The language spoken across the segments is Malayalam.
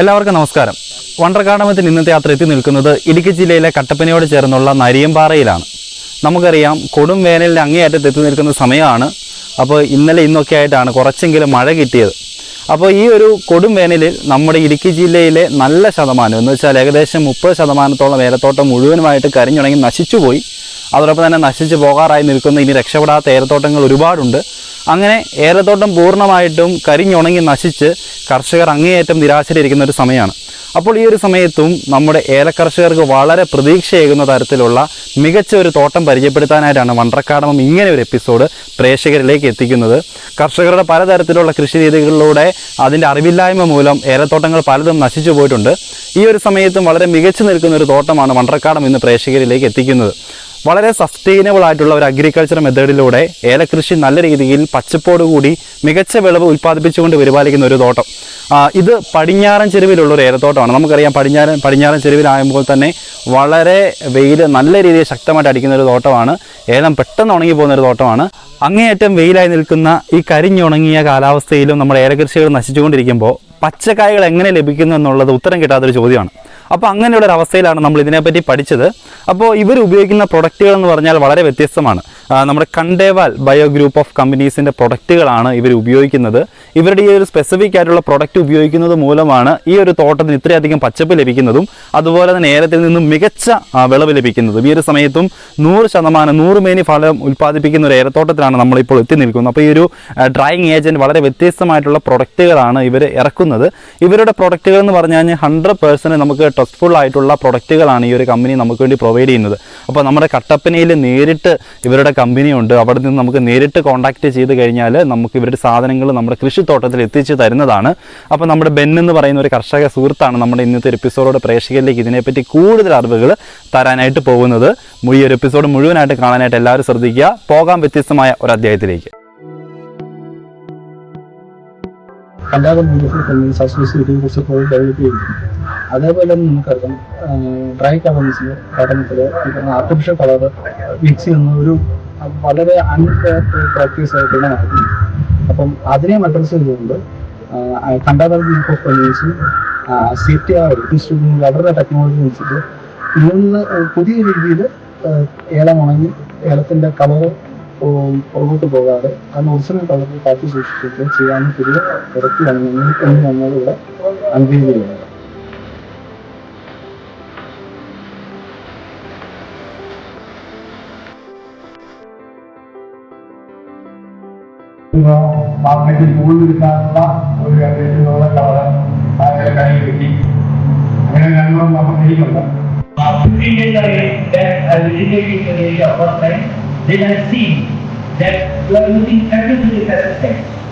എല്ലാവർക്കും നമസ്കാരം. വണ്ടർകാടമത്തിൽ ഇന്നത്തെ യാത്ര എത്തി നിൽക്കുന്നത് ഇടുക്കി ജില്ലയിലെ കട്ടപ്പനയോട് ചേർന്നുള്ള നരിയമ്പാറയിലാണ്. നമുക്കറിയാം കൊടും വേനലിന്റെ അങ്ങേയറ്റത്ത് എത്തി നിൽക്കുന്ന സമയമാണ്. അപ്പോൾ ഇന്നലെ ഇന്നൊക്കെ ആയിട്ടാണ് കുറച്ചെങ്കിലും മഴ കിട്ടിയത്. അപ്പോൾ ഈ ഒരു കൊടും വേനലിൽ നമ്മുടെ ഇടുക്കി ജില്ലയിലെ നല്ല ശതമാനം എന്ന് വെച്ചാൽ ഏകദേശം മുപ്പത് ശതമാനത്തോളം ഏലത്തോട്ടം മുഴുവനുമായിട്ട് കരിഞ്ഞുണങ്ങി നശിച്ചുപോയി. അതോടൊപ്പം തന്നെ നശിച്ചു പോകാറായി നിൽക്കുന്ന ഇനി രക്ഷപ്പെടാത്ത ഏലത്തോട്ടങ്ങൾ ഒരുപാടുണ്ട്. അങ്ങനെ ഏലത്തോട്ടം പൂർണമായിട്ടും കരിഞ്ഞുണങ്ങി നശിച്ച് കർഷകർ അങ്ങേയറ്റം നിരാശയിലിരിക്കുന്ന ഒരു സമയമാണ്. അപ്പോൾ ഈ ഒരു സമയത്തും നമ്മുടെ ഏലക്കർഷകർക്ക് വളരെ പ്രതീക്ഷയേകുന്ന തരത്തിലുള്ള മികച്ച ഒരു തോട്ടം പരിചയപ്പെടുത്താനായിട്ടാണ് വണ്ടർക്കാടമം ഇങ്ങനെ ഒരു എപ്പിസോഡ് പ്രേക്ഷകരിലേക്ക് എത്തിക്കുന്നത്. കർഷകരുടെ പലതരത്തിലുള്ള കൃഷി രീതികളിലൂടെ അതിന്റെ അറിവില്ലായ്മ മൂലം ഏലത്തോട്ടങ്ങൾ പലതും നശിച്ചു പോയിട്ടുണ്ട്. ഈ ഒരു സമയത്തും വളരെ മികച്ചു നിൽക്കുന്ന ഒരു തോട്ടമാണ് വണ്ടർക്കാടം ഇന്ന് പ്രേക്ഷകരിലേക്ക് എത്തിക്കുന്നത്. വളരെ സസ്റ്റൈനബിൾ ആയിട്ടുള്ള ഒരു അഗ്രികൾച്ചർ മെത്തേഡിലൂടെ ഏലകൃഷി നല്ല രീതിയിൽ പച്ചപ്പോടുകൂടി മികച്ച വിളവ് ഉൽപ്പാദിപ്പിച്ചുകൊണ്ട് പരിപാലിക്കുന്ന ഒരു തോട്ടം. ഇത് പടിഞ്ഞാറൻ ചെരുവിലുള്ള ഒരു ഏലത്തോട്ടമാണ്. നമുക്കറിയാം പടിഞ്ഞാറൻ പടിഞ്ഞാറൻ ചെരുവിലാകുമ്പോൾ തന്നെ വളരെ വെയിൽ നല്ല രീതിയിൽ ശക്തമായിട്ട് അടിക്കുന്ന ഒരു തോട്ടമാണ്. ഏലം പെട്ടെന്ന് ഉണങ്ങി പോകുന്ന ഒരു തോട്ടമാണ്. അങ്ങേയറ്റം വെയിലായി നിൽക്കുന്ന ഈ കരിഞ്ഞുണങ്ങിയ കാലാവസ്ഥയിലും നമ്മുടെ ഏലകൃഷികൾ നശിച്ചുകൊണ്ടിരിക്കുമ്പോൾ പച്ചക്കായകൾ എങ്ങനെ ലഭിക്കുന്നു എന്നുള്ളത് ഉത്തരം കിട്ടാത്തൊരു ചോദ്യമാണ്. അപ്പോൾ അങ്ങനെയുള്ള ഒരു അവസ്ഥയിലാണ് നമ്മൾ ഇതിനെപ്പറ്റി പഠിച്ചത്. അപ്പോൾ ഇവർ ഉപയോഗിക്കുന്ന പ്രൊഡക്റ്റുകൾ എന്ന് പറഞ്ഞാൽ വളരെ വ്യത്യസ്തമാണ്. നമ്മുടെ കണ്ടേവാൽ ബയോ ഗ്രൂപ്പ് ഓഫ് കമ്പനീസിന്റെ പ്രൊഡക്റ്റുകളാണ് ഇവർ ഉപയോഗിക്കുന്നത്. ഇവരുടെ ഈ ഒരു സ്പെസിഫിക് ആയിട്ടുള്ള പ്രൊഡക്റ്റ് ഉപയോഗിക്കുന്നത് മൂലമാണ് ഈ ഒരു തോട്ടത്തിന് ഇത്രയധികം പച്ചപ്പ് ലഭിക്കുന്നതും അതുപോലെ തന്നെ ഏലത്തിൽ നിന്നും മികച്ച വിളവ് ലഭിക്കുന്നതും. ഈ ഒരു സമയത്തും നൂറ് ശതമാനം നൂറ് മേനി ഫലം ഉൽപ്പാദിപ്പിക്കുന്ന ഒരു ഏലത്തോട്ടത്തിലാണ് നമ്മളിപ്പോൾ എത്തി നിൽക്കുന്നത്. അപ്പോൾ ഈ ഒരു ഡ്രൈയിങ് ഏജന്റ് വളരെ വ്യത്യസ്തമായിട്ടുള്ള പ്രൊഡക്റ്റുകളാണ് ഇവർ ഇറക്കുന്നത്. ഇവരുടെ പ്രൊഡക്റ്റുകൾ എന്ന് പറഞ്ഞു കഴിഞ്ഞാൽ ഹൺഡ്രഡ് പേഴ്സന്റ് നമുക്ക് ട്രസ്റ്റ്ഫുൾ ആയിട്ടുള്ള പ്രൊഡക്റ്റുകളാണ് ഈ ഒരു കമ്പനി നമുക്ക് വേണ്ടി പ്രൊവൈഡ് ചെയ്യുന്നത്. അപ്പോൾ നമ്മുടെ കട്ടപ്പനയിൽ നേരിട്ട് ഇവരുടെ കമ്പനിയുണ്ട് അവിടെ നിന്ന് നമുക്ക് നേരിട്ട് കോൺടാക്റ്റ് ചെയ്ത് കഴിഞ്ഞാൽ നമുക്ക് ഇവരുടെ സാധനങ്ങൾ നമ്മുടെ കൃഷിത്തോട്ടത്തിൽ എത്തിച്ച് തരുന്നതാണ്. അപ്പോൾ നമ്മുടെ ബെൻ എന്ന് പറയുന്ന ഒരു കർഷക സുഹൃത്താണ് നമ്മുടെ ഇന്നത്തെ ഒരു എപ്പിസോഡോട് പ്രേക്ഷകരിലേക്ക് ഇതിനെപ്പറ്റി കൂടുതൽ അറിവുകൾ തരാനായിട്ട് പോകുന്നത്. ഈ ഒരു എപ്പിസോഡ് മുഴുവനായിട്ട് കാണാനായിട്ട് എല്ലാവരും ശ്രദ്ധിക്കുക. പോകാൻ വ്യത്യസ്തമായ ഒരു അധ്യായത്തിലേക്ക്. പോയി ഡെവലപ്പ് അതേപോലെ തന്നെ നമുക്കറിയാം ഡ്രൈ കളേഴ്സിൽ പഠനത്തിൽ ആർട്ടിഫിഷ്യൽ കളർ മിക്സ് ചെയ്യുന്ന ഒരു വളരെ അൺഫെയർ പ്രാക്ടീസ് ആയിട്ടാണ് നടക്കുന്നത് അപ്പം അതിനെ അഡ്രസ് ചെയ്തുകൊണ്ട് കണ്ടാകുന്ന ഗ്രൂപ്പ് ഓഫ് കമ്പനീസും സി ടി ആർ ഇൻസ്റ്റിറ്റ്യൂട്ടിൽ അവരുടെ ടെക്നോളജി വെച്ചിട്ട് ഇന്ന് പുതിയ രീതിയിൽ ഏലം ഉണങ്ങി ഏലത്തിന്റെ കളറ് പുറകോട്ട് പോകാതെ അതിന് ഒറിജിനൽ കളറിൽ കാത്തി സൂക്ഷിച്ചിട്ട് ചെയ്യാൻ പുതിയ പ്രൊഡക്റ്റ് വന്നു എന്ന് നമ്മളിവിടെ അൺവീൽ ഉയർത്തുന്ന മാർക്കറ്റിൽ കൂടുതൽ കിട്ടാനുള്ള ഒരു രണ്ടിലുള്ള കവലം താങ്കൾ കയ്യിൽ കിട്ടി അങ്ങനെ രണ്ടും നമ്മൾ ചെയ്യുന്നുണ്ട് They have seen that you are using everything as a text.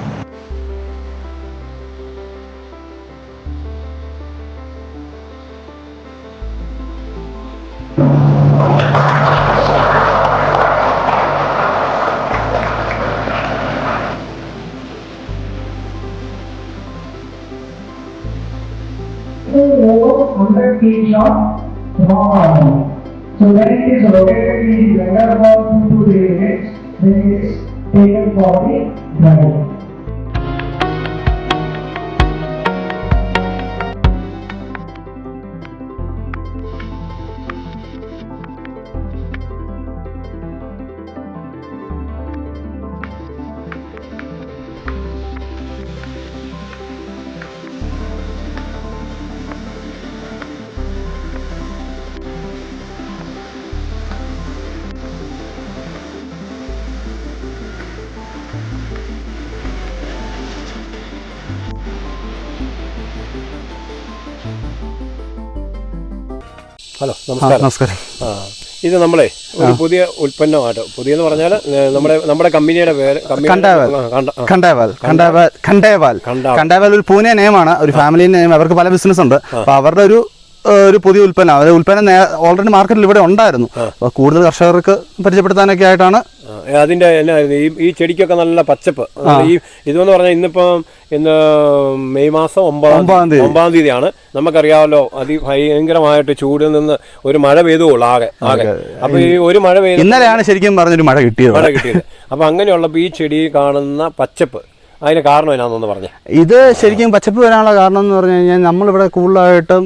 4 under page of normal. So when it is rotated in the blender for 2 to 3 minutes, then it is taken for the drying. Hello നമസ്കാരം. നമസ്കാരം. ആ ഇത് നമ്മളെ ഒരു പുതിയ ഉൽപ്പന്നമായിട്ട്. പുതിയ എന്ന് പറഞ്ഞാൽ നമ്മുടെ നമ്മുടെ കമ്പനിയുടെ പേര് കണ്ടേവാൽ കണ്ടാവൽ. ആ, കണ്ട- ആ. ഖണ്ഡേവാൽ ഖണ്ഡേവാൽ ഖണ്ഡേവാൽ ഖണ്ഡാവൽ. ഖണ്ഡേവാൽ ഒരു പൂനെ നെയിമാണ് ഒരു ഫാമിലി നെയിം അവർക്ക് പല ബിസിനസ് ഉണ്ട് അപ്പൊ അവരുടെ ഒരു ഒരു പുതിയ ഉൽപ്പന്നം. അവരുടെ ഉൽപ്പന്നം ഓൾറെഡി മാർക്കറ്റിൽ ഇവിടെ ഉണ്ടായിരുന്നു. അപ്പൊ കൂടുതൽ കർഷകർക്ക് പരിചയപ്പെടുത്താനൊക്കെ ആയിട്ടാണ് അതിന്റെ എന്നായിരുന്നു ഈ ഈ ചെടിക്കൊക്കെ നല്ല പച്ചപ്പ്. ഈ ഇതെന്ന് പറഞ്ഞാൽ ഇന്നിപ്പം ഇന്ന് മെയ് മാസം ഒമ്പതാം ഒമ്പതാം തീയതി. ഒമ്പതാം തീയതിയാണ്. നമുക്കറിയാമല്ലോ അതിഭയങ്കരമായിട്ട് ചൂടിൽ നിന്ന് ഒരു മഴ പെയ്തുള്ളൂ ആകെ ആകെ. അപ്പൊ ഈ ഒരു മഴ പെയ്ത് ഇന്നലെയാണ് ശരിക്കും പറഞ്ഞൊരു മഴ കിട്ടിയത്. മഴ കിട്ടിയത്. അപ്പൊ അങ്ങനെയുള്ളപ്പോൾ ഈ ചെടി കാണുന്ന പച്ചപ്പ് അതിന് കാരണം എന്നാന്നൊന്ന് പറഞ്ഞു. ഇത് ശരിക്കും പച്ചപ്പ് വരാനുള്ള കാരണം എന്ന് പറഞ്ഞു കഴിഞ്ഞാൽ നമ്മളിവിടെ കൂടുതലായിട്ടും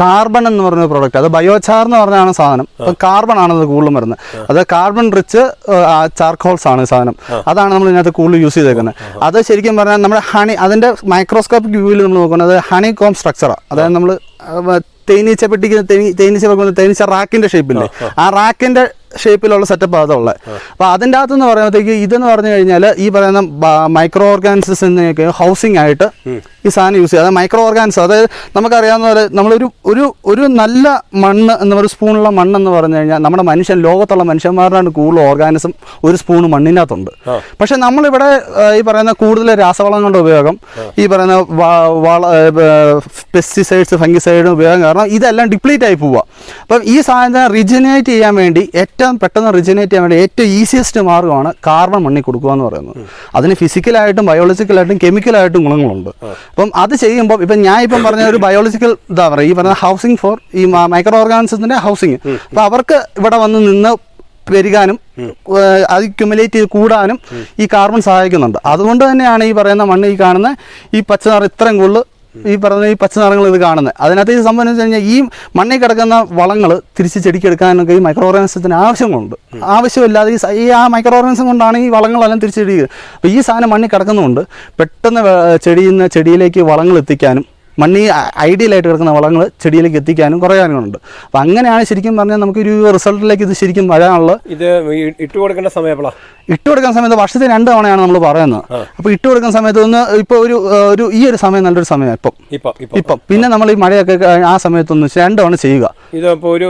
കാർബൺ എന്ന് പറഞ്ഞ പ്രോഡക്റ്റ് അത് ബയോചാർ എന്ന് പറഞ്ഞാണ് സാധനം. അപ്പം കാർബൺ ആണ് അത് കൂടുതലും വരുന്നത്. അത് കാർബൺ റിച്ച് ചാർക്കോൾസ് ആണ് സാധനം. അതാണ് നമ്മൾ ഇതിനകത്ത് കൂടുതൽ യൂസ് ചെയ്തേക്കുന്നത്. അത് ശരിക്കും പറഞ്ഞാൽ നമ്മുടെ ഹണി അതിന്റെ മൈക്രോസ്കോപ്പിക് വ്യൂവിൽ നമ്മൾ നോക്കുന്നത് ഹണി കോം സ്ട്രക്ചറാണ് അതായത് നമ്മൾ തേനീച്ച പെട്ടിക്ക് തേനീച്ച വെക്കുന്ന തേനീച്ച റാക്കിന്റെ ഷേപ്പില്ലേ ആ റാക്കിന്റെ ഷേപ്പിലുള്ള സെറ്റപ്പ് അതുള്ളത്. അപ്പോൾ അതിന്റെ അകത്ത് എന്ന് പറയുമ്പോഴത്തേക്ക് ഇതെന്ന് പറഞ്ഞു കഴിഞ്ഞാൽ ഈ പറയുന്ന മൈക്രോ ഓർഗാനിസത്തിനൊക്കെ ഹൗസിംഗ് ആയിട്ട് ഈ സാധനം യൂസ് ചെയ്യുക അതായത് മൈക്രോ ഓർഗാനിസം അതായത് നമുക്കറിയാവുന്ന പോലെ നമ്മളൊരു ഒരു ഒരു നല്ല മണ്ണ് എന്ന് ഒരു സ്പൂണുള്ള മണ്ണെന്ന് പറഞ്ഞു കഴിഞ്ഞാൽ നമ്മുടെ മനുഷ്യൻ ലോകത്തുള്ള മനുഷ്യന്മാരുടെ കൂടുതൽ ഓർഗാനിസം ഒരു സ്പൂൺ മണ്ണിനകത്തുണ്ട്. പക്ഷെ നമ്മളിവിടെ ഈ പറയുന്ന കൂടുതൽ രാസവളങ്ങളുടെ ഉപയോഗം ഈ പറയുന്ന വള പെസ്റ്റിസൈഡ്സ് ഫംഗിസൈഡും ഉപയോഗം കാരണം ഇതെല്ലാം ഡിപ്ലീറ്റ് ആയി പോവുക അപ്പം ഈ സാധനം റിജനേറ്റ് ചെയ്യാൻ വേണ്ടി ഏറ്റവും പെട്ടെന്ന് റിജനേറ്റ് ചെയ്യാൻ വേണ്ടി ഏറ്റവും ഈസിയസ്റ്റ് മാർഗമാണ് കാർബൺ മണ്ണി കൊടുക്കുക എന്ന് പറയുന്നത്. അതിന് ഫിസിക്കലായിട്ടും ബയോളജിക്കലായിട്ടും കെമിക്കലായിട്ടും ഗുണങ്ങളുണ്ട്. അപ്പം അത് ചെയ്യുമ്പോൾ ഇപ്പം ഞാൻ ഇപ്പം പറഞ്ഞ ഒരു ബയോളജിക്കൽ ഇതാ പറയുക ഈ പറഞ്ഞ ഹൗസിംഗ് ഫോർ ഈ മൈക്രോ ഓർഗാനിസത്തിന്റെ ഹൗസിംഗ് അപ്പോൾ അവർക്ക് ഇവിടെ വന്ന് നിന്ന് പെരുകാനും അത് ക്യുമുലേറ്റ് ചെയ്ത് കൂടാനും ഈ കാർബൺ സഹായിക്കുന്നുണ്ട്. അതുകൊണ്ട് തന്നെയാണ് ഈ പറയുന്ന മണ്ണ് ഈ കാണുന്ന ഈ പച്ചനാർ ഇത്രയും കൂടുതൽ ഈ പറഞ്ഞ ഈ പച്ച നിറങ്ങൾ ഇത് കാണുന്നത്. അതിനകത്ത് ഈ സംഭവം എന്ന് വെച്ച് കഴിഞ്ഞാൽ ഈ മണ്ണിൽ കിടക്കുന്ന വളങ്ങൾ തിരിച്ച് ചെടിക്കെടുക്കാനൊക്കെ ഈ മൈക്രോ ഓർഗാനിസത്തിന് ആവശ്യമുണ്ട് ആവശ്യമില്ലാതെ ഈ ആ മൈക്രോ ഓർഗാനിസം കൊണ്ടാണ് ഈ വളങ്ങളെല്ലാം തിരിച്ച് ചെടിക്കുന്നത് അപ്പോൾ ഈ സാധനം മണ്ണിൽ കിടക്കുന്നതുകൊണ്ട് പെട്ടെന്ന് ചെടിയിൽ നിന്ന് ചെടിയിലേക്ക് വളങ്ങൾ എത്തിക്കാനും മണ്ണി ഐഡിയലായിട്ട് കിടക്കുന്ന വളങ്ങൾ ചെടിയിലേക്ക് എത്തിക്കാനും കുറേ കാര്യങ്ങളുണ്ട് അപ്പം അങ്ങനെയാണ് ശരിക്കും പറഞ്ഞാൽ നമുക്ക് ഒരു റിസൾട്ടിലേക്ക് ഇത് ശരിക്കും വരാനുള്ള ഇത് ഇട്ട് കൊടുക്കേണ്ട സമയമാണ് ഇട്ട് കൊടുക്കുന്ന സമയത്ത് വർഷത്തിൽ രണ്ട് തവണയാണ് നമ്മൾ പറയുന്നത്. അപ്പോൾ ഇട്ട് കൊടുക്കുന്ന സമയത്ത് ഒന്ന് ഇപ്പോൾ ഒരു ഒരു ഈ ഒരു സമയം നല്ലൊരു സമയമാണ് ഇപ്പം. ഇപ്പം ഇപ്പൊ. പിന്നെ നമ്മൾ ഈ മഴയൊക്കെ ആ സമയത്തൊന്ന് രണ്ട് തവണ ചെയ്യുക. ഇത് ഇപ്പൊ ഒരു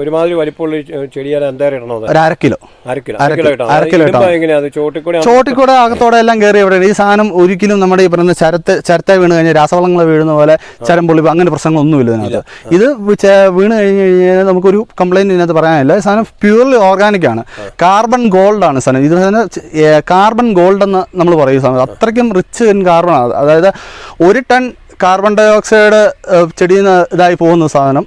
ഒരുമാതിരി വലിപ്പമുള്ള ചെടിയാണ് എന്തായാലും ഒരു അര കിലോ അര കിലോ അര കിലോ ചോട്ടിക്കൂടെ അകത്തോടെ എല്ലാം കയറി എവിടെയാണ്? ഈ സാധനം ഒരിക്കലും നമ്മുടെ ഈ പറയുന്ന ചരത്ത് ചരത്തായി വീണ് കഴിഞ്ഞാൽ രാസവളങ്ങൾ വീഴുന്ന പോലെ ചരം പൊളിവ് അങ്ങനെ പ്രശ്നങ്ങളൊന്നുമില്ല ഇതിനകത്ത്. ഇത് വീണ് കഴിഞ്ഞ് കഴിഞ്ഞാൽ നമുക്കൊരു കംപ്ലൈന്റ് ഇതിനകത്ത് പറയാനില്ല. സാധനം പ്യൂർലി ഓർഗാനിക് ആണ്. കാർബൺ ഗോൾഡ് ആണ് സാധനം. ഇത് തന്നെ കാർബൺ ഗോൾഡ് എന്ന് നമ്മൾ പറയും സാധനം. അത്രയ്ക്കും റിച്ച് ഇൻ കാർബൺ ആണ്. അതായത് ഒരു ടൺ കാർബൺ ഡയോക്സൈഡ് ചെടിയിൽ നിന്ന് ഇതായി പോകുന്ന സാധനം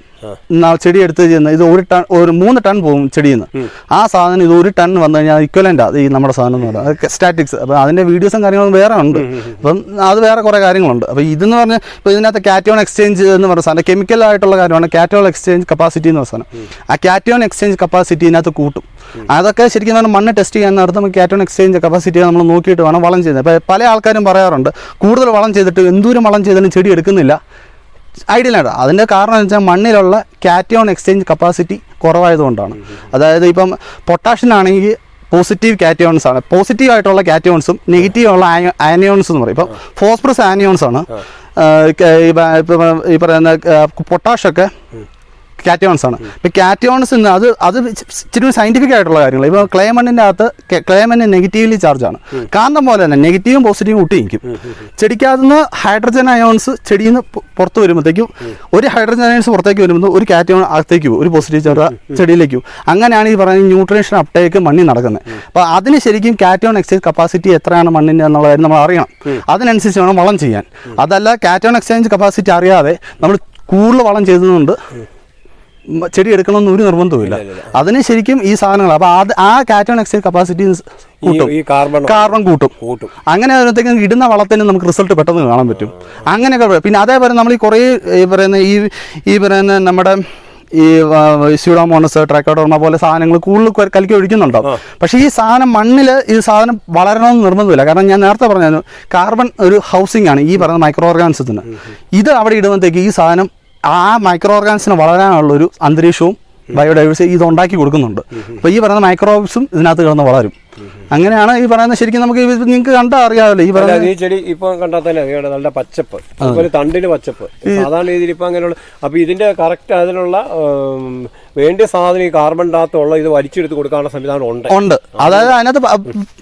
ചെടി എടുത്ത് ചെയ്യുന്ന ഇത് ഒരു ടൺ ഒരു മൂന്ന് ടൺ പോകും ചെടിയിൽ നിന്ന് ആ സാധനം ഇത് ഒരു ടൺ വന്നു കഴിഞ്ഞാൽ ഇക്വലന്റ് ഈ നമ്മുടെ സാധനം എന്ന് പറയുന്നത് സ്റ്റാറ്റിക്സ് അപ്പം അതിന്റെ വീഡിയോസും കാര്യങ്ങളും വേറെ ഉണ്ട്. അപ്പം അത് വേറെ കുറേ കാര്യങ്ങളുണ്ട്. അപ്പോൾ ഇതെന്ന് പറഞ്ഞാൽ ഇപ്പോൾ ഇതിനകത്ത് കാറ്റോൺ എക്സ്ചേഞ്ച് എന്ന് പറഞ്ഞ സാധനം കെമിക്കൽ ആയിട്ടുള്ള കാര്യമാണ് കാറ്റോൺ എക്സ്ചേഞ്ച് കപ്പാസിറ്റി എന്ന് പറയുന്ന സാധനം. ആ കാറ്റോൺ എക്സ്ചേഞ്ച് കപ്പാസിറ്റി ഇതിനകത്ത് കൂട്ടും. അതൊക്കെ ശരിക്കും പറഞ്ഞാൽ മണ്ണ് ടെസ്റ്റ് ചെയ്യാൻ നടത്തുമ്പോൾ കാറ്റോൺ എക്സ്ചേഞ്ച് കപ്പാസിറ്റി നമ്മൾ നോക്കിയിട്ട് വേണം വളം ചെയ്യുന്നത്. അപ്പോൾ പല ആൾക്കാരും പറയാറുണ്ട് കൂടുതൽ വളം ചെയ്തിട്ട് എന്തോരം വളം ചെയ്താലും ചെടി എടുക്കുന്നില്ല. ഐഡിയലാണ് അതിന്റെ കാരണം എന്ന് വെച്ചാൽ മണ്ണിലുള്ള കാറ്റയോൺ എക്സ്ചേഞ്ച് കപ്പാസിറ്റി കുറവായതുകൊണ്ടാണ് അതായത് ഇപ്പം പൊട്ടാഷ്യനാണെങ്കിൽ പോസിറ്റീവ് കാറ്റയോൺസ് ആണ്. പോസിറ്റീവ് ആയിട്ടുള്ള കാറ്റയോൺസും നെഗറ്റീവ് ഉള്ള ആനിയോൺസ് എന്ന് പറയും. ഇപ്പം ഫോസ്ഫറസ് ആനിയോൺസ് ആണ്. ഈ പറയുന്ന പൊട്ടാഷൊക്കെ കാറ്റയോൺസ് ആണ്. ഇപ്പൊ കാറ്റയോൺസ് അത് അത് ഇച്ചിരി സയന്റിഫിക് ആയിട്ടുള്ള കാര്യങ്ങൾ ഇപ്പോൾ ക്ലേ മണ്ണിന്റെ അകത്ത് ക്ലേ മണ്ണ് നെഗറ്റീവ്ലി ചാർജ് ആണ്. കാന്തം പോലെ തന്നെ നെഗറ്റീവും പോസിറ്റീവും കൂട്ടിയിരിക്കും ചെടിക്കകത്ത് നിന്ന് ഹൈഡ്രജൻ അയോൺസ് ചെടിയിൽ നിന്ന് പുറത്ത് വരുമ്പോഴത്തേക്കും ഒരു ഹൈഡ്രജൻ അയോൺസ് പുറത്തേക്ക് വരുമ്പോൾ ഒരു കാറ്റയോൺ അകത്തേക്ക് പോകും ഒരു പോസിറ്റീവ് ചാർജ് ചെടിയിലേക്ക് പോകും അങ്ങനെയാണ് ഈ പറയുന്ന ന്യൂട്രീഷൻ അപ്ടേക്ക് മണ്ണിൽ നടക്കുന്നത്. അപ്പോൾ അതിന് ശരിക്കും കാറ്റയോൺ എക്സ്ചേഞ്ച് കപ്പാസിറ്റി എത്രയാണ് മണ്ണിന്റെ എന്നുള്ള കാര്യം നമ്മൾ അറിയണം. അതിനനുസരിച്ച് വേണം വളം ചെയ്യാൻ. അതല്ല കാറ്റയോൺ എക്സ്ചേഞ്ച് കപ്പാസിറ്റി അറിയാതെ നമ്മൾ കൂടുതൽ വളം ചെയ്തതുകൊണ്ട് ചെടി എടുക്കണമെന്ന് ഒരു നിർബന്ധവുമില്ല. അതിന് ശരിക്കും ഈ സാധനങ്ങൾ അപ്പോൾ അത് ആ കാറ്റോൺ എക്സൈഡ് കപ്പാസിറ്റി കൂട്ടും. ഈ കാർബൺ കാർബൺ കൂട്ടും. കൂട്ടും. അങ്ങനെ വരുമ്പോഴത്തേക്കും ഇടുന്ന വളത്തിന് നമുക്ക് റിസൾട്ട് പെട്ടെന്ന് കാണാൻ പറ്റും. അങ്ങനെയൊക്കെ. പിന്നെ അതേപോലെ നമ്മൾ ഈ കുറേ ഈ പറയുന്ന ഈ ഈ പറയുന്ന നമ്മുടെ ഈ സ്യൂഡോമോണസ് ട്രൈക്കോഡോർമ പോലെ സാധനങ്ങൾ കൂടുതൽ കലക്കി ഒഴിക്കുന്നുണ്ടാവും പക്ഷേ ഈ സാധനം മണ്ണിൽ ഈ സാധനം വളരണമെന്ന് നിർബന്ധമില്ല. കാരണം ഞാൻ നേരത്തെ പറഞ്ഞു കാർബൺ ഒരു ഹൗസിംഗ് ആണ് ഈ പറയുന്ന മൈക്രോ ഓർഗാനിസത്തിന് ഇത് അവിടെ ഇടുമ്പോഴത്തേക്ക് ഈ സാധനം ആ മൈക്രോ ഓർഗാനിസിന് വളരാനുള്ള ഒരു അന്തരീക്ഷവും ബയോഡൈവേഴ്സിറ്റി ഇത് ഉണ്ടാക്കി കൊടുക്കുന്നുണ്ട് അപ്പോൾ ഈ പറയുന്ന മൈക്രോബ്സും ഇതിനകത്ത് കിടന്ന് വളരും. അങ്ങനെയാണ് ഈ പറയുന്നത്. ശരിക്കും നമുക്ക് നിങ്ങൾക്ക് കണ്ടാ അറിയാമല്ലോ. ഈ പറയുന്നത് പറയുന്ന ഈ ചെടി ഇപ്പൊ കണ്ടാൽ തന്നെ അറിയാം. നല്ല പച്ചപ്പ്. അതുപോലെ തണ്ടിന് പച്ചപ്പ്. സാധാരണ രീതിയിൽ ഇപ്പൊ അങ്ങനെയുള്ള അപ്പൊ ഇതിന്റെ കറക്റ്റ് അതിനുള്ള വേണ്ട സാധനം ഈ കാർബൺ ഡാത്തുള്ള ഇത് വലിച്ചെടുത്ത് കൊടുക്കാനുള്ള സംവിധാനം ഉണ്ട്. ഉണ്ട്. അതായത് അതിനകത്ത്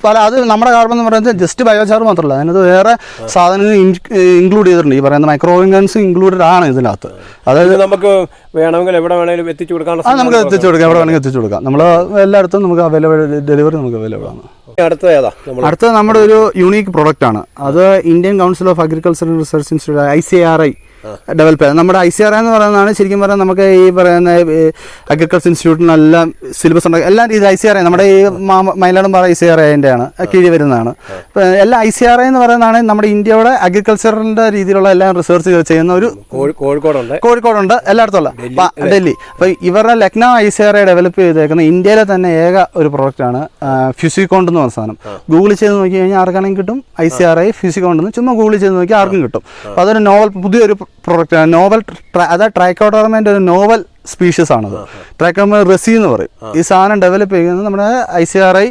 പല അത് നമ്മുടെ കാർബൺ എന്ന് പറയുന്നത് ജസ്റ്റ് ബയോചാർ മാത്രമല്ല. അതിനകത്ത് വേറെ സാധനങ്ങൾ ഇൻക്ലൂഡ് ചെയ്തിട്ടുണ്ട്. ഈ പറയുന്ന മൈക്രോവിൻഗൻസ് ഇൻക്ലൂഡഡ് ആണ് ഇതിനകത്ത്. അതായത് നമുക്ക് വേണമെങ്കിൽ എവിടെ വേണമെങ്കിലും എത്തിച്ചു കൊടുക്കാൻ നമുക്ക് എത്തിച്ചു കൊടുക്കാം. എവിടെ വേണമെങ്കിൽ എത്തിച്ചു കൊടുക്കാം. നമ്മൾ എല്ലായിടത്തും നമുക്ക് അവൈലബിൾ ഡെലിവറി നമുക്ക് അവൈലബിൾ ആണ് അടുത്ത നമ്മൾ അടുത്തത് നമ്മുടെ ഒരു യൂണീക്ക് പ്രൊഡക്റ്റ് ആണ്. അത് Indian Council of Agricultural Research Institute I C R I. Develop ചെയ്യുന്നത് നമ്മുടെ ഐ സി ആർ എന്ന് പറയുന്നതാണ് ശരിക്കും പറഞ്ഞാൽ നമുക്ക് ഈ പറയുന്ന അഗ്രികൾച്ചർ ഇൻസ്റ്റിറ്റ്യൂട്ടിനെല്ലാം സിലബസ് ഉണ്ട് എല്ലാം ഇത് ഐ സി ആർ ഐ നമ്മുടെ ഈ മൈലാടും പാറ ഐ സി ആർ ഐന്റെ ആണ് കീഴിൽ വരുന്നതാണ്. എല്ലാം ഐ സി ആർ ഐ എന്ന് പറയുന്നതാണ് നമ്മുടെ ഇന്ത്യയുടെ അഗ്രികൾച്ചറിന്റെ രീതിയിലുള്ള എല്ലാം റിസർച്ച് ചെയ്യുന്ന ഒരു കോഴി- കോഴിക്കോടുണ്ട്. കോഴിക്കോടുണ്ട് എല്ലായിടത്തും ഉള്ള അപ്പൊ ഡൽഹി. അപ്പോൾ ഇവരുടെ Lucknow I C R I develop ചെയ്തേക്കുന്ന ഇന്ത്യയിലെ തന്നെ ഏക ഒരു പ്രോഡക്റ്റാണ് ഫ്യൂസിക്കോണ്ട് എന്ന് പറഞ്ഞ സാധനം. ഗൂഗിൾ ചെയ്ത് നോക്കി കഴിഞ്ഞാൽ ആർക്കാണെങ്കിൽ കിട്ടും ഐ സി ആർ ഐ ഫ്യൂസിക്കോണ്ട് എന്ന് ചുമ്മാ ഗൂഗിൾ ചെയ്ത് നോക്കി ആർക്കും കിട്ടും. അപ്പോൾ അതൊരു നോവൽ പുതിയൊരു പ്രോഡക്റ്റാണ് നോവൽ അതായത് ട്രൈക്കോട്ടോർമെന്റെ ഒരു നോവൽ സ്പീഷീസ് ആണത്. ട്രൈക്കോമ റെസി എന്ന് പറയും. ഈ സാധനം ഡെവലപ്പ് ചെയ്യുന്നത് നമ്മുടെ I C R I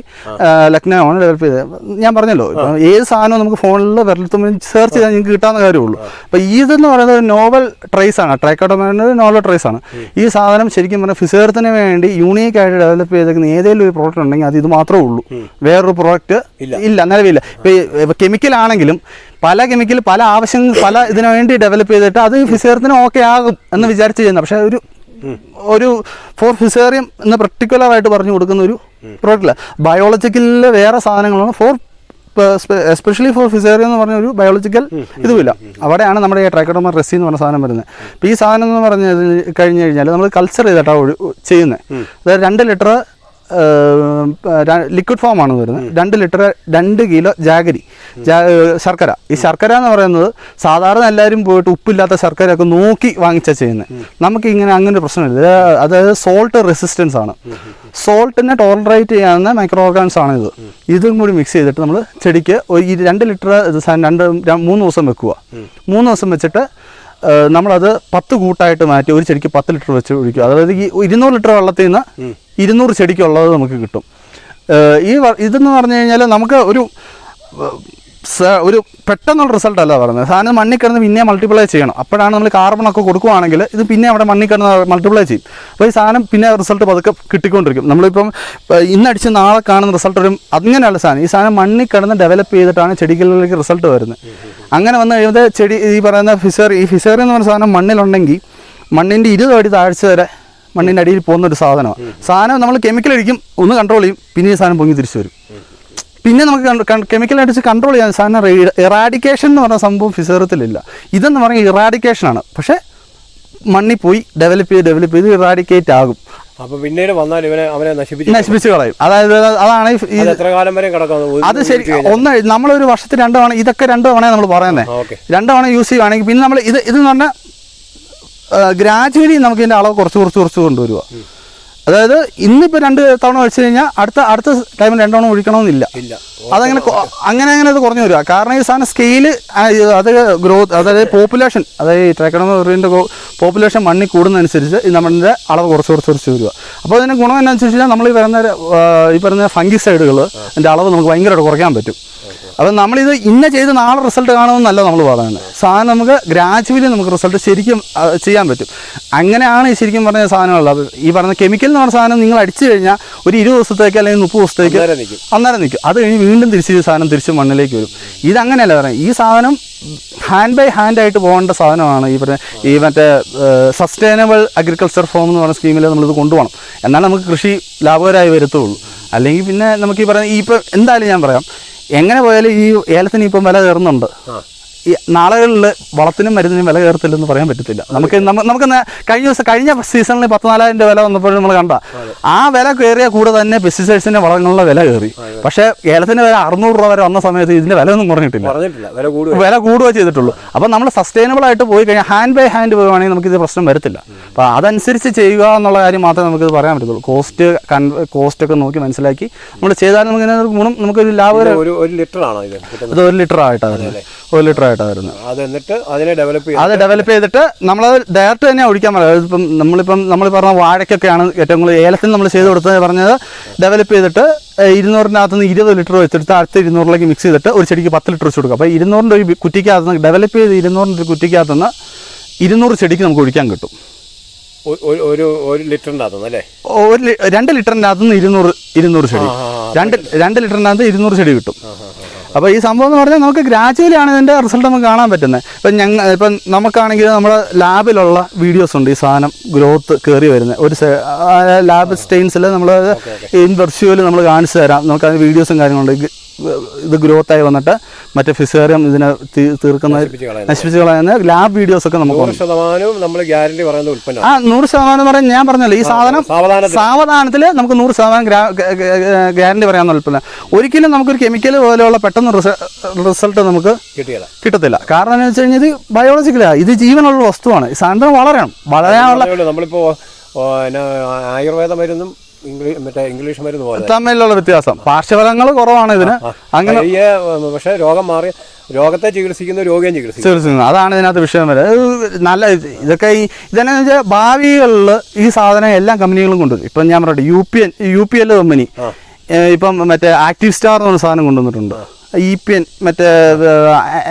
Lucknow ആണ് ഡെവലപ്പ് ചെയ്തത്. ഞാൻ പറഞ്ഞല്ലോ ഇപ്പം ഏത് സാധനവും നമുക്ക് ഫോണിൽ വിരലത്തുമ്പിൽ സെർച്ച് ചെയ്താൽ നിങ്ങൾക്ക് കിട്ടാവുന്ന കാര്യമുള്ളൂ. അപ്പം ഇതെന്ന് പറയുന്നത് നോവൽ ട്രേസ് ആണ്. പറയുന്നത് നോവൽ ട്രേസ് ആണ്. ഈ സാധനം ശരിക്കും പറഞ്ഞാൽ ഫിസേർത്തിന് വേണ്ടി യൂണീക്ക് ആയിട്ട് ഡെവലപ്പ് ചെയ്തേക്കുന്ന ഏതെങ്കിലും ഒരു പ്രോഡക്റ്റ് ഉണ്ടെങ്കിൽ അത് ഇത് മാത്രമേ ഉള്ളൂ. വേറൊരു പ്രോഡക്റ്റ് ഇല്ല. നിലവില്ല ഇപ്പം കെമിക്കൽ ആണെങ്കിലും പല കെമിക്കൽ പല ആവശ്യങ്ങൾ പല ഇതിനു വേണ്ടി ഡെവലപ്പ് ചെയ്തിട്ട് അത് ഫിസേർത്തിന് ഓക്കെ ആകും എന്ന് വിചാരിച്ച് ചെയ്യുന്നത് പക്ഷേ ഒരു ഒരു ഫോർ ഫിസേറിയം എന്ന പർട്ടിക്കുലർ ആയിട്ട് പറഞ്ഞു കൊടുക്കുന്ന ഒരു പ്രോഡക്റ്റില്ല ബയോളജിക്കലിലെ വേറെ സാധനങ്ങളാണ്. ഫോർ എസ്പെഷ്യലി ഫോർ ഫിസേറിയം എന്ന് പറഞ്ഞ ഒരു ബയോളജിക്കൽ ഇതുമില്ല. അവിടെയാണ് നമ്മുടെ ഈ ട്രൈക്കോട്ടോമർ റെസി എന്ന് പറഞ്ഞ സാധനം വരുന്നത്. അപ്പോൾ ഈ സാധനം എന്ന് പറഞ്ഞു കഴിഞ്ഞു കഴിഞ്ഞാൽ നമ്മൾ കൾച്ചർ ചെയ്തിട്ടാണ് ചെയ്യുന്നത് അതായത് രണ്ട് ലിറ്റർ ലിക്വിഡ് ഫോം ആണ് വരുന്നത്. രണ്ട് ലിറ്റർ രണ്ട് കിലോ ജാഗരി. ശർക്കര. ഈ ശർക്കര എന്ന് പറയുന്നത് സാധാരണ എല്ലാവരും പോയിട്ട് ഉപ്പില്ലാത്ത ശർക്കരയൊക്കെ നോക്കി വാങ്ങിച്ചാൽ ചെയ്യുന്നത് നമുക്ക് ഇങ്ങനെ അങ്ങനെ ഒരു പ്രശ്നമില്ല. അതായത് സോൾട്ട് റെസിസ്റ്റൻസ് ആണ്. സോൾട്ടിനെ ടോളറേറ്റ് ചെയ്യാവുന്ന മൈക്രോ ഓർഗാൻസ് ആണ് ഇത്. ഇതും കൂടി മിക്സ് ചെയ്തിട്ട് നമ്മൾ ചെടിക്ക് ഈ രണ്ട് ലിറ്റർ രണ്ട് മൂന്ന് ദിവസം വെക്കുക. മൂന്ന് ദിവസം വെച്ചിട്ട് നമ്മളത് പത്ത് കൂട്ടായിട്ട് മാറ്റി ഒരു ചെടിക്ക് പത്ത് ലിറ്റർ വെച്ച് ഒഴിക്കുക. അതായത് ഈ ഇരുന്നൂറ് ലിറ്റർ വെള്ളത്തിൽ നിന്ന് ഇരുന്നൂറ് ചെടിക്കുള്ളത് നമുക്ക് കിട്ടും. ഈ ഇതെന്ന് പറഞ്ഞു കഴിഞ്ഞാൽ നമുക്ക് ഒരു ഒരു പെട്ടെന്നുള്ള റിസൾട്ട് അല്ല പറയുന്നത്. സാധനം മണ്ണിൽ കിടന്ന് പിന്നെ മൾട്ടിപ്ലൈ ചെയ്യണം. അപ്പോഴാണ് നമ്മൾ കാർബണൊക്കെ കൊടുക്കുവാണെങ്കിൽ ഇത് പിന്നെ അവിടെ മണ്ണിൽ കിടന്ന് മൾട്ടിപ്ലൈ ചെയ്യും. അപ്പോൾ ഈ സാധനം പിന്നെ റിസൾട്ട് പതുക്കെ കിട്ടിക്കൊണ്ടിരിക്കും. നമ്മളിപ്പം ഇന്നടിച്ച് നാളെ കാണുന്ന റിസൾട്ട് വരും അങ്ങനെയുള്ള സാധനം. ഈ സാധനം മണ്ണിൽ കിടന്ന് ഡെവലപ്പ് ചെയ്തിട്ടാണ് ചെടികളിലേക്ക് റിസൾട്ട് വരുന്നത്. അങ്ങനെ വന്നു കഴിയുമ്പോൾ ചെടി ഈ പറയുന്ന ഫിസർ ഈ ഫിസർ എന്ന് പറയുന്ന സാധനം മണ്ണിലുണ്ടെങ്കിൽ മണ്ണിന്റെ ഇരുപത് അടി താഴ്ച വരെ മണ്ണിന്റെ അടിയിൽ പോകുന്ന ഒരു സാധനമാണ് സാധനം നമ്മൾ കെമിക്കൽ അടിക്കും ഒന്ന് കൺട്രോൾ ചെയ്യും പിന്നെ ഈ സാധനം പൊങ്ങി തിരിച്ചു വരും. പിന്നെ നമുക്ക് കെമിക്കൽ അടിച്ച് കൺട്രോൾ ചെയ്യാൻ സാധനം ഇറാഡിക്കേഷൻ എന്ന് പറഞ്ഞ സംഭവം ഫിസേറത്തിലില്ല ഇതെന്ന് പറഞ്ഞാൽ ഇറാഡിക്കേഷൻ ആണ്. പക്ഷേ മണ്ണിൽ പോയി ഡെവലപ്പ് ചെയ്ത് ഡെവലപ്പ് ചെയ്ത് ഇറാഡിക്കേറ്റ് ആകും. അപ്പൊ പിന്നീട് വന്നാൽ ഇവനെ അവനെ നശിപ്പിച്ച് നശിപ്പിച്ച് കളയും. അതായത് അതാണ് എത്ര കാലം വരെ കിടക്കുന്നത് അത് ശരി ഒന്ന് നമ്മളൊരു വർഷത്തിൽ രണ്ട് തവണ ഇതൊക്കെ രണ്ട് തവണ നമ്മൾ പറയുന്നത് രണ്ടു രണ്ട് തവണ യൂസ് ചെയ്യുവാണെങ്കിൽ പിന്നെ നമ്മൾ ഇത് ഇതെന്ന് പറഞ്ഞാൽ ഗ്രാജുവലി നമുക്ക് ഇതിന്റെ അളവ് കുറച്ച് കുറച്ച് കുറച്ച് കൊണ്ടുവരിക അതായത് ഇന്നിപ്പോൾ രണ്ട് തവണ ഒഴിച്ചു കഴിഞ്ഞാൽ അടുത്ത അടുത്ത ടൈമിൽ രണ്ട് തവണ ഒഴിക്കണമെന്നില്ല. അതങ്ങനെ അങ്ങനെ അങ്ങനെ അത് കുറഞ്ഞു വരിക. കാരണം ഈ സാധനം സ്കെയിൽ അത് ഗ്രോത്ത് അതായത് പോപ്പുലേഷൻ അതായത് ഈ ട്രൈക്കണോറിന്റെ പോപ്പുലേഷൻ മണ്ണിൽ കൂടുന്നതനുസരിച്ച് നമ്മുടെ അളവ് കുറച്ച് കുറച്ച് കുറച്ച് വരിക. അപ്പോൾ അതിന്റെ ഗുണം എന്നാന്ന് വെച്ച് കഴിഞ്ഞാൽ നമ്മൾ ഈ പറയുന്ന ഈ പറയുന്ന ഫംഗിസൈഡുകൾ അതിന്റെ അളവ് നമുക്ക് ഭയങ്കരമായിട്ട് കുറയ്ക്കാൻ പറ്റും. അപ്പം നമ്മളിത് ഇന്ന ചെയ്ത് നാളെ റിസൾട്ട് കാണുമെന്നല്ല നമ്മൾ പറയുന്നത് സാധനം നമുക്ക് ഗ്രാജുവലി നമുക്ക് റിസൾട്ട് ശരിക്കും ചെയ്യാൻ പറ്റും. അങ്ങനെയാണ് ഈ ശരിക്കും പറഞ്ഞ സാധനമുള്ളത് ഈ പറഞ്ഞ കെമിക്കൽ എന്ന് പറഞ്ഞ സാധനം നിങ്ങൾ അടിച്ചു കഴിഞ്ഞാൽ ഒരു ഇരുപത് ദിവസത്തേക്ക് അല്ലെങ്കിൽ മുപ്പത് ദിവസത്തേക്ക് അന്നേരം നിൽക്കും അത് കഴിഞ്ഞ് വീണ്ടും തിരിച്ച് ഈ സാധനം തിരിച്ച് മണ്ണിലേക്ക് വരും. ഇതങ്ങനെയല്ല പറയുന്നത് ഈ സാധനം ഹാൻഡ് ബൈ ഹാൻഡ് ആയിട്ട് പോകേണ്ട സാധനമാണ് ഈ പറഞ്ഞ ഈ മറ്റേ സസ്റ്റൈനബിൾ അഗ്രികൾച്ചർ ഫോം എന്ന് പറയുന്ന സ്കീമിൽ നമ്മളിത് കൊണ്ടുപോകണം. എന്നാൽ നമുക്ക് കൃഷി ലാഭകരമായി വരത്തുള്ളൂ. അല്ലെങ്കിൽ പിന്നെ നമുക്ക് ഈ പറയുന്ന ഈ ഇപ്പം എന്തായാലും ഞാൻ പറയാം. എങ്ങനെ പോയാലും ഈ ഏലത്തിന് ഇപ്പം വില കയറുന്നുണ്ട്. ഈ നാളുകളിൽ വളത്തിനും മരുന്നിനും വില കയറത്തില്ലെന്ന് പറയാൻ പറ്റത്തില്ല. നമുക്ക് നമുക്ക് കഴിഞ്ഞ ദിവസം കഴിഞ്ഞ സീസണിൽ പത്തിനാലായിരം രൂപ വില വന്നപ്പോൾ നമ്മൾ കണ്ട. ആ വില കയറിയ കൂടെ തന്നെ പെസ്റ്റിസൈഡ്സിന്റെ വളങ്ങളുടെ വില കയറി. പക്ഷേ ഏലത്തിന്റെ വില അറുന്നൂറ് രൂപ വരെ വന്ന സമയത്ത് ഇതിന്റെ വില ഒന്നും കുറഞ്ഞിട്ടില്ല. വില കൂടുക ചെയ്തിട്ടുള്ളൂ. അപ്പോൾ നമ്മൾ സസ്റ്റൈനബിൾ ആയിട്ട് പോയി കഴിഞ്ഞാൽ ഹാൻഡ് ബൈ ഹാൻഡ് പോവുകയാണെങ്കിൽ നമുക്ക് ഇത് പ്രശ്നം വരത്തില്ല. അപ്പോൾ അതനുസരിച്ച് ചെയ്യുക എന്നുള്ള കാര്യം മാത്രമേ നമുക്ക് ഇത് പറയാൻ പറ്റുള്ളൂ കോസ്റ്റ് കോസ്റ്റ് ഒക്കെ നോക്കി മനസ്സിലാക്കി നമ്മൾ ചെയ്താൽ നമുക്ക് ഗുണം നമുക്കൊരു ലാഭകരം ഒരു ലിറ്റർ ആണോ ഇത് ഒരു ലിറ്റർ ആയിട്ടാണ് ഒരു ലിറ്റർ ആയിട്ടാണ് വരുന്നത് അത് എന്നിട്ട് അതിനെ ഡെവലപ്പ് അത് ഡെവലപ്പ് ചെയ്തിട്ട് നമ്മളത് ഡയറക്റ്റ് തന്നെ ഒഴിക്കാൻ പറയാം. ഇപ്പം നമ്മളിപ്പം നമ്മൾ പറഞ്ഞ വാഴയ്ക്കൊക്കെയാണ് ഏറ്റവും കൂടുതൽ ഏലത്തിന് നമ്മൾ ചെയ്ത് കൊടുത്തത് പറഞ്ഞത്. ഡെവലപ്പ് ചെയ്തിട്ട് ഇരുന്നൂറിന്റെ ഇരുന്നൂറിനകത്ത് നിന്ന് ഇരുപത് ലിറ്റർ വെച്ചെടുത്ത് അടുത്ത ഇരുന്നൂറിലേക്ക് മിക്സ് ചെയ്തിട്ട് ഒരു ചെടിക്ക് പത്ത് ലിറ്റർ വെച്ച് കൊടുക്കുക അപ്പോൾ ഇരുന്നൂറിന്റെ ഒരു കുറ്റിക്കകത്ത് നിന്ന് ഡെവലപ്പ് ചെയ്ത് ഇരുന്നൂറിന്റെ ഒരു കുറ്റിക്കകത്ത് നിന്ന് ഇരുന്നൂറ് ചെടിക്ക് നമുക്ക് ഒഴിക്കാൻ കിട്ടും. ഒരു ഒരു ലിറ്ററിന്റെ അകത്തുനിന്ന് അല്ലേ? ഒരു രണ്ട് ലിറ്ററിന്റെ അകത്തുനിന്ന് ഇരുന്നൂറ് ഇരുന്നൂറ് ചെടി. രണ്ട് രണ്ട് ലിറ്ററിന്റെ അകത്ത് ഇരുന്നൂറ് ചെടി കിട്ടും. അപ്പോൾ ഈ സംഭവം എന്ന് പറഞ്ഞാൽ നമുക്ക് ഗ്രാജുവലി ആണ് ഇതിന്റെ റിസൾട്ട് നമുക്ക് കാണാൻ പറ്റുന്നത്. ഇപ്പം ഞങ്ങൾ ഇപ്പം നമുക്കാണെങ്കിൽ നമ്മുടെ ലാബിലുള്ള വീഡിയോസ് ഉണ്ട് ഈ സാധനം ഗ്രോത്ത് കയറി വരുന്നത്. ഒരു ലാബ് സ്റ്റെയിൻസിൽ നമ്മൾ ഇൻ വെർച്വൽ നമ്മൾ കാണിച്ചു തരാം. നമുക്ക് അതിന് വീഡിയോസും കാര്യങ്ങളുണ്ട് ഇത് ഗ്രോത്ത് ആയി വന്നിട്ട് മറ്റേ ഫിസേറിയം ഇതിനെ തീർക്കുന്ന നശിപ്പിച്ച്. കളയുന്ന ലാബ് വീഡിയോസ് ഒക്കെ നമുക്ക് ശതമാനവും നമ്മൾ ഗ്യാരണ്ടി പറയുന്ന ഉൽപ്പന്നം ആ നൂറ് ശതമാനം എന്ന് പറഞ്ഞാൽ ഞാൻ പറഞ്ഞല്ലോ ഈ സാധനം സാവധാനത്തിൽ. നമുക്ക് നൂറ് ശതമാനം ഗ്യാരണ്ടി പറയാൻ ഉൽപ്പന്നം. ഒരിക്കലും നമുക്കൊരു കെമിക്കൽ പോലെയുള്ള പെട്ടെന്ന് റിസൾട്ട് നമുക്ക് കിട്ടത്തില്ല. കാരണം എന്ന് വെച്ച് കഴിഞ്ഞാൽ ഇത് ബയോളജിക്കലാണ് ഇത് ജീവനുള്ള വസ്തുവാണ്. സാധനം വളരണം. വളരാനുള്ള നമ്മളിപ്പോ ഓ, എന്നാ, ആയുർവേദ മരുന്നും മറ്റേ ഇംഗ്ലീഷ് മരുന്ന് പോലെ. തമ്മിലുള്ള വ്യത്യാസം. പാർശ്വഫലങ്ങൾ കുറവാണ് ഇതിന്. അങ്ങനെ പക്ഷേ രോഗം മാറി രോഗത്തെ ചികിത്സിക്കുന്ന രോഗിയെ ചികിത്സിക്കുന്നു. അതാണ് ഇതിനകത്ത് വിഷയം വരെ നല്ല ഇതൊക്കെ ഈ ഇതെന്നു വെച്ചാൽ ഭാവികളിൽ ഈ സാധനം എല്ലാ കമ്പനികളും കൊണ്ടുവരും. ഇപ്പം ഞാൻ പറയട്ടെ U P N U P L company. ഇപ്പം മറ്റേ ആക്റ്റീവ് സ്റ്റാർ എന്ന് പറഞ്ഞ സാധനം കൊണ്ടുവന്നിട്ടുണ്ട്. ഇ പി എൻ മറ്റേ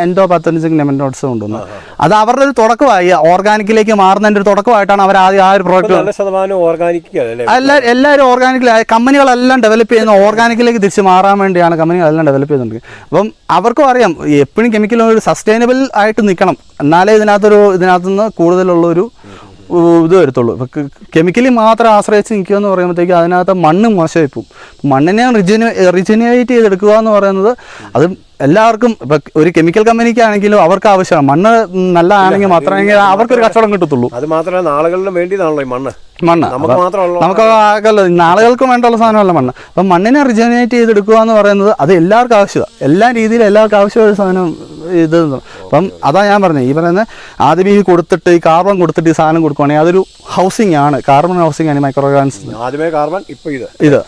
എൻഡോ പത്തഞ്ച് നെമൻഡോട്സ് കൊണ്ടുവന്നു. അത് അവരുടെ ഒരു തുടക്കമായി. ഓർഗാനിക്കിലേക്ക് മാറുന്നതിന്റെ ഒരു തുടക്കമായിട്ടാണ് അവർ ആദ്യം ആ ഒരു പ്രോഡക്റ്റ് എല്ലാ എല്ലാവരും ഓർഗാനിക്കിൽ കമ്പനികളെല്ലാം ഡെവലപ്പ് ചെയ്യുന്ന ഓർഗാനിക്കിലേക്ക് തിരിച്ച് മാറാൻ വേണ്ടിയാണ് കമ്പനികളെല്ലാം ഡെവലപ്പ് ചെയ്യുന്നുണ്ട് അപ്പം അവർക്കും അറിയാം എപ്പോഴും കെമിക്കൽ ഒരു സസ്റ്റൈനബിൾ ആയിട്ട് നിൽക്കണം എന്നാലേ ഇതിനകത്തൊരു ഇതിനകത്തുനിന്ന് കൂടുതലുള്ളൊരു ഉ, ഇത് വരത്തുള്ളൂ. ഇപ്പം കെമിക്കലി മാത്രം ആശ്രയിച്ച് നിൽക്കുക എന്ന് പറയുമ്പോഴത്തേക്ക് അതിനകത്ത് മണ്ണ് മോശമായി പോകും. മണ്ണിനെ റിജനു റിജനേറ്റ് ചെയ്തെടുക്കുക എന്ന് പറയുന്നത് അത് എല്ലാവർക്കും ഇപ്പൊ ഒരു കെമിക്കൽ കമ്പനിക്ക് ആണെങ്കിലും അവർക്ക് ആവശ്യമാണ് മണ്ണ് നല്ല ആണെങ്കിൽ മാത്രമേ അവർക്കൊരു കച്ചവടം കിട്ടത്തുള്ളൂ. അത് മാത്രമല്ല നാളുകളിലും വേണ്ടിയതാണല്ലോ ഈ മണ്ണ്. മണ്ണ്. നമുക്ക് മാത്രമല്ല. നമുക്ക് ആകല്ലോ നാളുകൾക്ക് വേണ്ടുള്ള സാധനമല്ല മണ്ണ്. അപ്പം മണ്ണിനെ റിജനറേറ്റ് ചെയ്തെടുക്കുക എന്ന് പറയുന്നത് അത് എല്ലാവർക്കും ആവശ്യമാണ്. എല്ലാ രീതിയിലും എല്ലാവർക്കും ആവശ്യമായ സാധനം ഇത് അപ്പം അതാ ഞാൻ പറഞ്ഞത്. ഈ പറയുന്ന ആദ്യം ഈ കൊടുത്തിട്ട് ഈ കാർബൺ കൊടുത്തിട്ട് ഈ സാധനം കൊടുക്കുവാണെങ്കിൽ അതൊരു ഹൗസിംഗ് ആണ്. കാർബൺ ഹൗസിംഗ് ആണ് മൈക്രോ ആദ്യമേ കാർബൺ ഇപ്പൊ ഇത്. ഇത്.